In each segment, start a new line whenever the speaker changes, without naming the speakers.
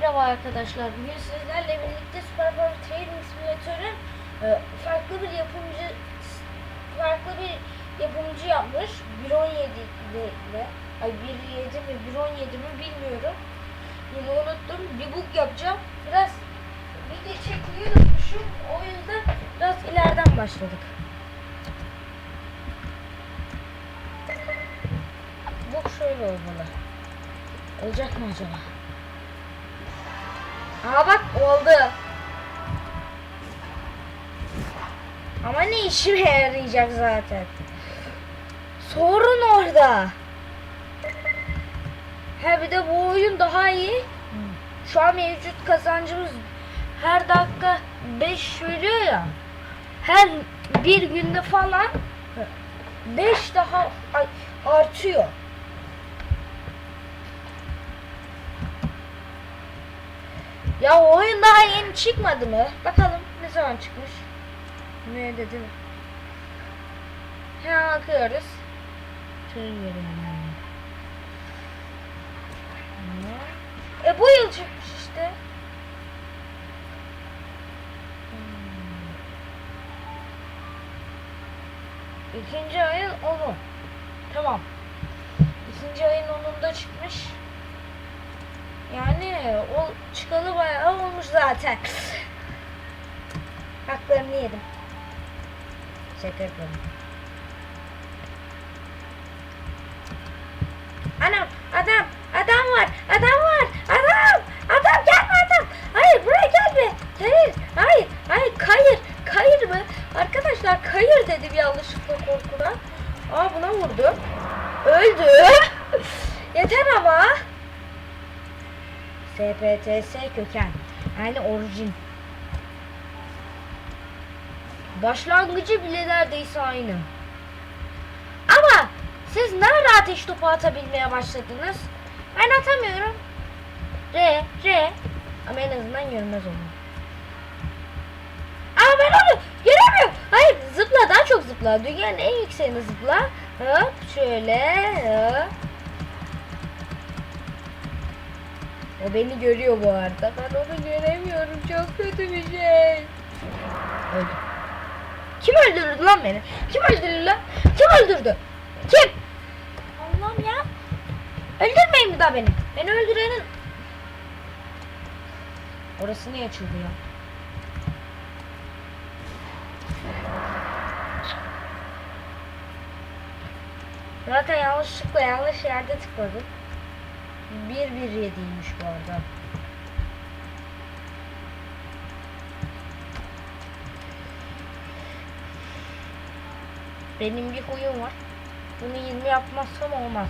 Merhaba arkadaşlar. Bugün sizlerle birlikte Super Power Trading Simulator'ın e, farklı bir yapımcı farklı bir yapımcı yapmış. 1.17 ile ay 1.7 mi 1.17 mi bilmiyorum. Yine unuttum. Bir book yapacağım. Biraz video çekmeyi unutmuşum. O yüzden biraz ileriden başladık. Book şöyle olmalı. Olacak mı acaba? Aa bak oldu. Ama ne işime yarayacak zaten. Sorun orada. Ha bir de bu oyun daha iyi. Şu an mevcut kazancımız her dakika 5 veriyor ya. Her bir günde falan 5 daha artıyor. Ya o oyun daha yeni çıkmadı mı? Bakalım ne zaman çıkmış? Ne dedi mi? Hemen bakıyoruz. E bu yıl çıkmış işte. Hmm. İkinci ayın 10'u. Tamam. İkinci ayın 10'unda çıkmış. Yani o çıkalı bayağı olmuş zaten. Haklarını yedim. Şaka yapıyorum. Anam adam adam var adam var adam adam gelme adam. Hayır buraya gelme. Hayır hayır hayır kayır kayır mı? Arkadaşlar kayır dedim yanlışlıkla korkudan. Aa buna vurdu öldü. Yeter ama SPTS köken yani orijin başlangıcı bile neredeyse aynı ama siz nerede ateş topu atabilmeye başladınız? Ben atamıyorum. R, R. Ama en azından görmez onu. Ama ben onu göremiyorum. Hayır zıpla daha çok zıpla. Dünyanın en yükseğine zıpla. Hop şöyle. Hop. O beni görüyor bu arada. Ben onu göremiyorum. Çok kötü bir şey. Öldü. Kim öldürdü lan beni? Kim öldürdü lan? Kim öldürdü? Kim? Allah'ım ya. Öldürmeyin bir daha beni. Beni öldürenin... Orası niye açıldı ya? Zaten yanlışlıkla yanlış yerde tıkladım. 117'ymiş bu arada. Benim bir huyum var. Bunu 20 yapmazsam olmaz.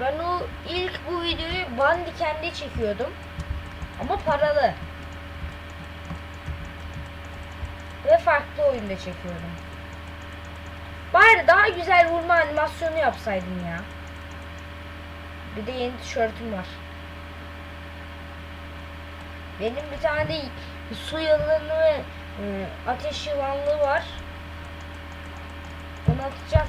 Ben o ilk bu videoyu Bandicam'de çekiyordum. Ama paralı. Farklı oyunda çekiyordum. Bari daha güzel vurma animasyonu yapsaydım ya. Bir de yeni tişörtüm var. Benim bir tane de su yılanı e, ateş yılanlığı var. Onu atacağım.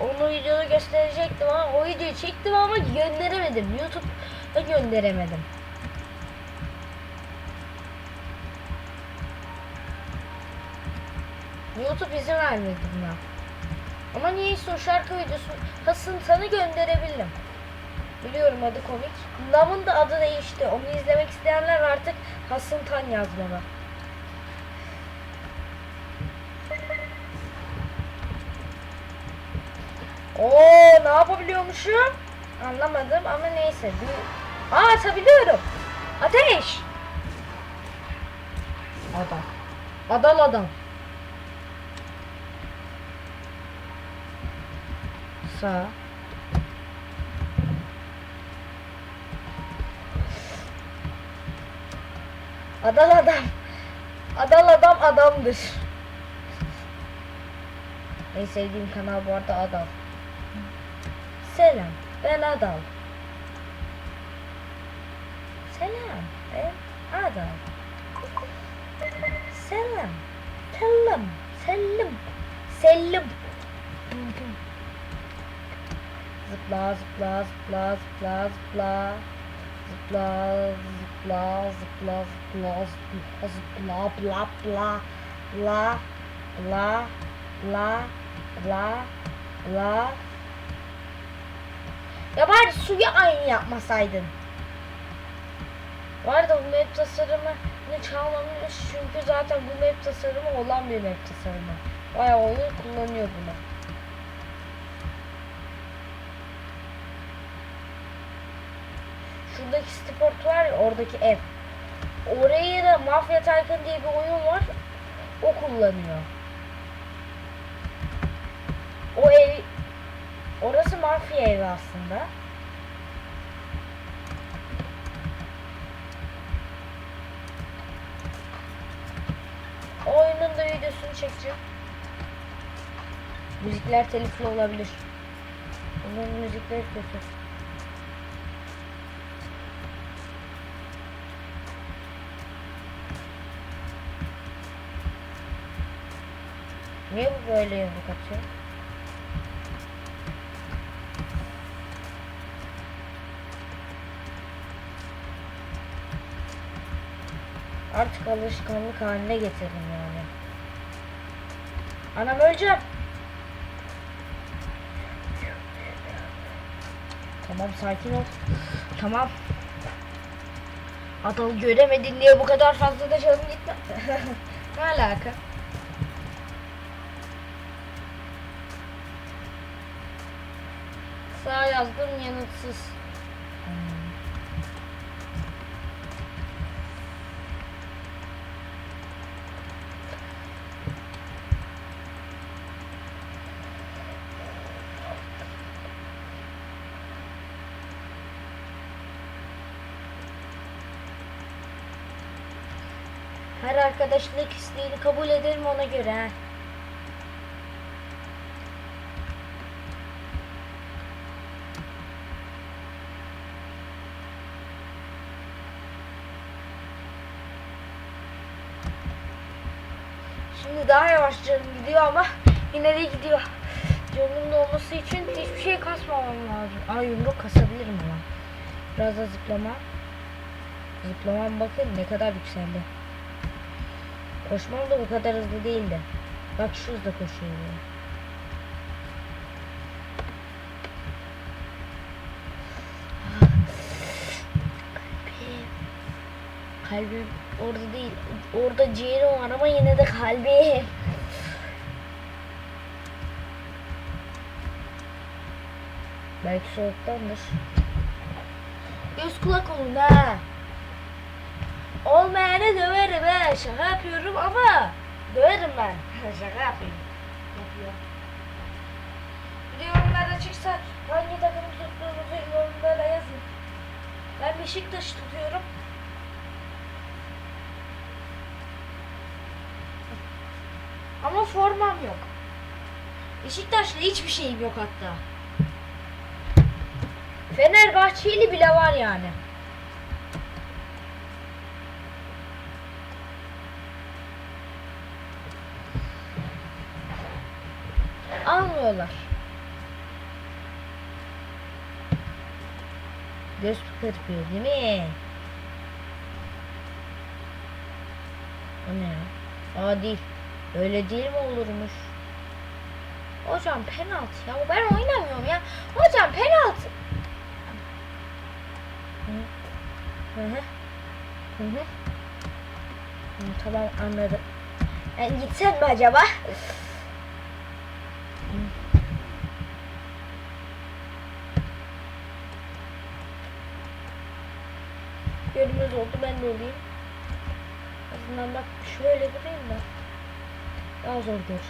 Onu videoda gösterecektim ama o videoyu çektim ama gönderemedim. YouTube'da gönderemedim. YouTube izin vermedi buna. Ama niyeyse o şarkı videosu Hasın sana gönderebildim. Biliyorum adı komik. Lav'ın da adı değişti. Onu izlemek isteyenler artık Hasın Tan yazmalı. Oo ne yapabiliyormuşum? Anlamadım ama neyse. Aa atabiliyorum. Ateş. Adam. Adam adam. Sağ. Adal adam. Adal adam adamdır. En sevdiğim kanal bu arada Adal. Selam. Ben Adal. Selam. Ben Adal. Selam. Selam. Selim. Selim. Zıpla zıpla zıpla zıpla zıpla zıpla zıpla zıpla zıpla zıpla zıpla bla bla bla bla bla bla bla ya bari suyu aynı yapmasaydın. Var da bu map tasarımını çalmamış çünkü zaten bu map tasarımı olan bir map tasarımı. Bayağı oyun kullanıyor bunu. Şuradaki sport var ya oradaki ev. Orayı da Mafya Tycoon diye bir oyun var. O kullanıyor. O ev Orası mafya evi aslında. Oyunun da videosunu çekeceğim. Müzikler telifli olabilir. Bunun müzikleri kötü. Niye bu böyle yumruk atıyor? Artık alışkanlık haline getirdim yani. Anam öleceğim. Tamam sakin ol. Tamam. Adamı göremedin diye bu kadar fazla da canım gitme. ne alaka? Sağ yazdım yanıtsız. Her arkadaşlık isteğini kabul ederim ona göre. ha. Şimdi daha yavaş canım gidiyor ama yine de gidiyor. Canımın olması için hiçbir şey kasmamam lazım. Aa yumruk kasabilirim ama. Biraz da zıplama. Zıplamam bakın ne kadar yükseldi. Koşmam da bu kadar hızlı değildi. Bak şu hızda koşuyor. ya. Kalbim. Kalbim orada değil. Orada ciğerim var ama yine de kalbim. Belki soğuktandır. Göz kulak olun ha. Olmayanı döverim he. Şaka yapıyorum ama döverim ben. Şaka yapayım. Yapıyor. Bir de çıksa hangi takımı tuttuğunuzu yorumlara yazın. Ben Beşiktaş tutuyorum. Ama formam yok. Beşiktaş'la hiçbir şeyim yok hatta. Fenerbahçeli bile var yani. Almıyorlar. Göz kırpıyor değil mi? O ne ya? Aa değil. Öyle değil mi olurmuş? Hocam penaltı ya. Ben oynamıyorum ya. Hocam penaltı. Hı hı. Tamam anladım. Yani gitsen mi acaba? Görünmez oldu ben de olayım. Azından bak şöyle durayım da daha zordur.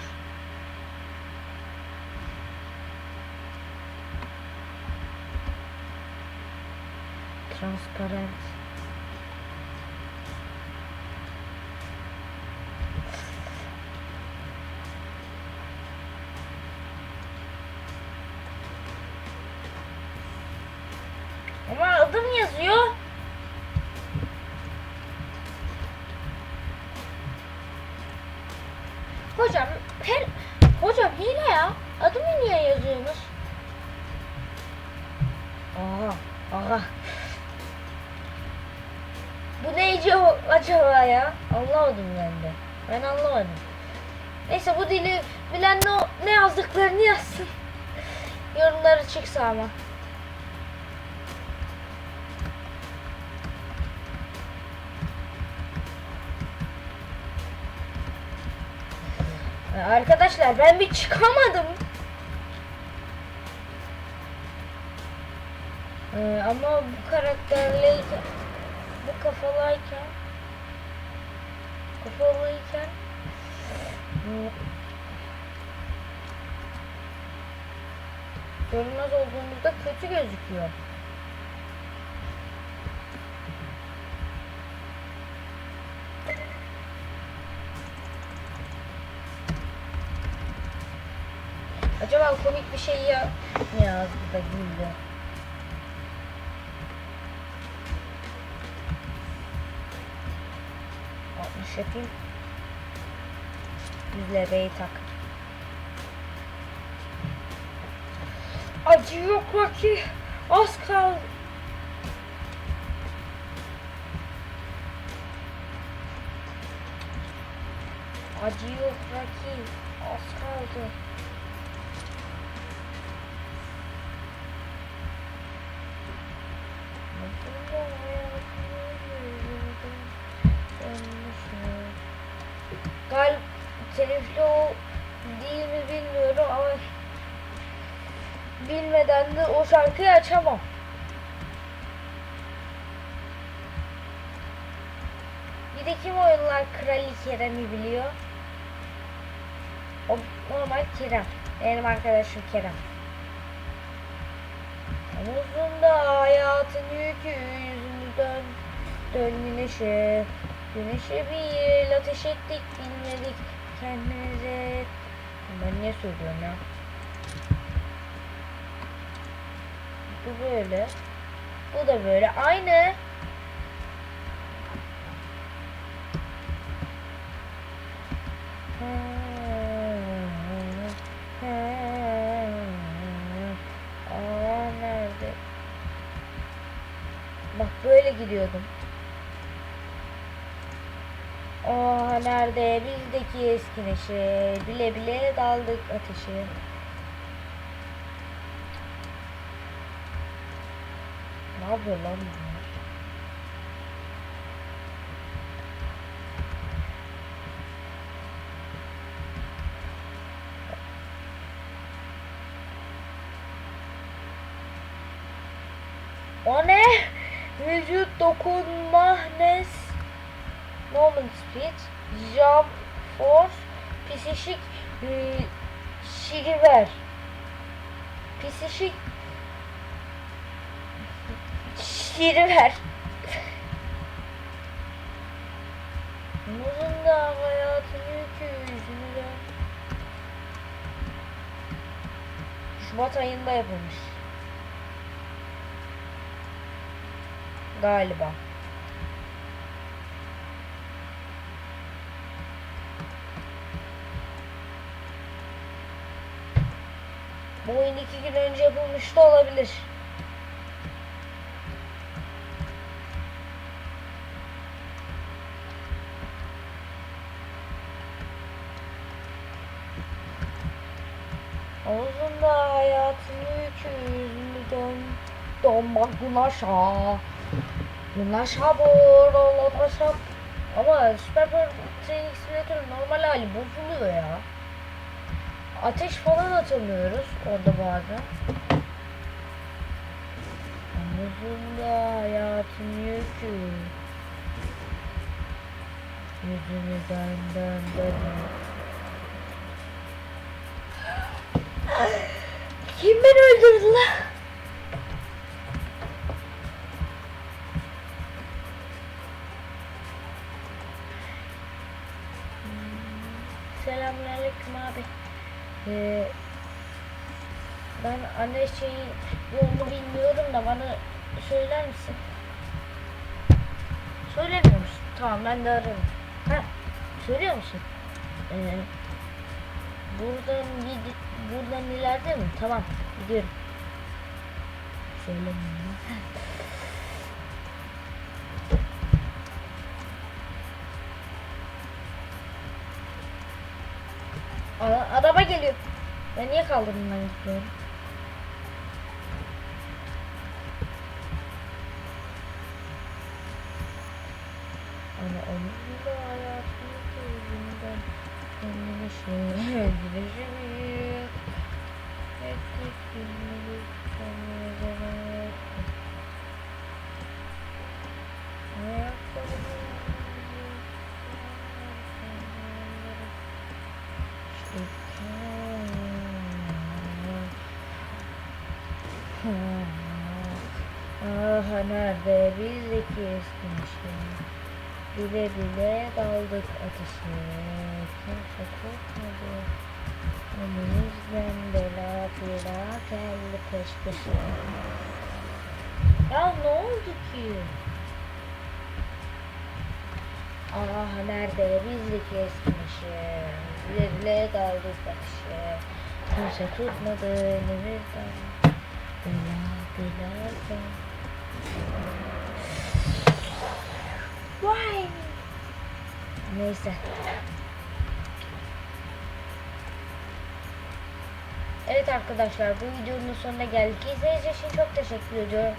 Transparent. Hocam hile ya. Adımı niye yazıyorsunuz? Aha. Aha. Bu neyce acaba ya? Anlamadım ben de. Ben anlamadım. Neyse bu dili bilen ne, ne yazdıklarını yazsın. Yorumları çıksa ama. Arkadaşlar ben bir çıkamadım. Ee, ama bu karakterleyken bu kafalayken kafalıyken görünmez olduğumuzda kötü gözüküyor. Acaba komik bir şey ya ne yazdı da güldü? Altmış yapayım. B'yi tak. Acı yok Rocky. Az kaldı. Acı yok Rocky. Az kaldı. Telifli o değil mi bilmiyorum ama bilmeden de o şarkıyı açamam. Bir de kim oyunlar Krali Kerem'i biliyor? O normal Kerem. Benim arkadaşım Kerem. Omuzunda hayatın yükü yüzünü dön Dön güneşe Güneşe bir yıl ateş ettik bilmedik kendimize Ben niye söylüyorum ya? Bu böyle. Bu da böyle. Aynı? Bak böyle gidiyordum. Aa nerede? Bizdeki eski neşe. Bile bile daldık ateşe. Ne yapıyor lan bunlar? O ne? Vücut dokunma nes moment speed jump force psişik e, şiriver psişik şiriver Uzun da hayatın yükü yüzünü. Şubat ayında yapılmış. Galiba. Bu oyun iki gün önce yapılmış da olabilir. Ağzında hayatın yükü yüzünü dön. Bak güneşa. Güneşa borolo taşa. Ama Super Power Training Simulator normal hali bozuluyor ya. Ateş falan atamıyoruz orada bazen. Omuzunda hayatın yükü. Yüzünü dön dön dön. Kim beni öldürdü lan? Ben anne şeyi yolunu bilmiyorum da bana söyler misin? Söylemiyor musun? Tamam ben de ararım. Ha, söylüyor musun? Ee, buradan buradan ileride mi? Tamam gidiyorum. söylemiyorum. Ara- araba geliyor. Ben niye kaldırımdan gidiyorum? Ah nerede biz iki eskimişler. Bile bile daldık ateşe. Kimse korkmadı. Önümüzden bela bela geldi peş peşe. Ya ne oldu ki? Ah nerede bizlik eskimişe Bile bile daldık ateşe Kimse tutmadı elimizden Bela bela gel Neyse Evet arkadaşlar bu videonun sonuna geldik. İzlediğiniz için çok teşekkür ediyorum.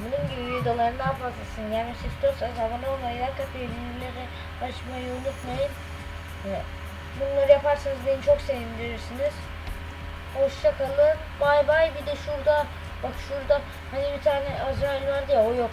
Bunun gibi videoların daha fazlasını gelmesi istiyorsanız abone olmayı, like atmayı, açmayı unutmayın. Bunları yaparsanız beni çok sevindirirsiniz. Hoşça kalın. Bay bay. Bir de şurada bak şurada hani bir tane Azrail vardı ya o yok.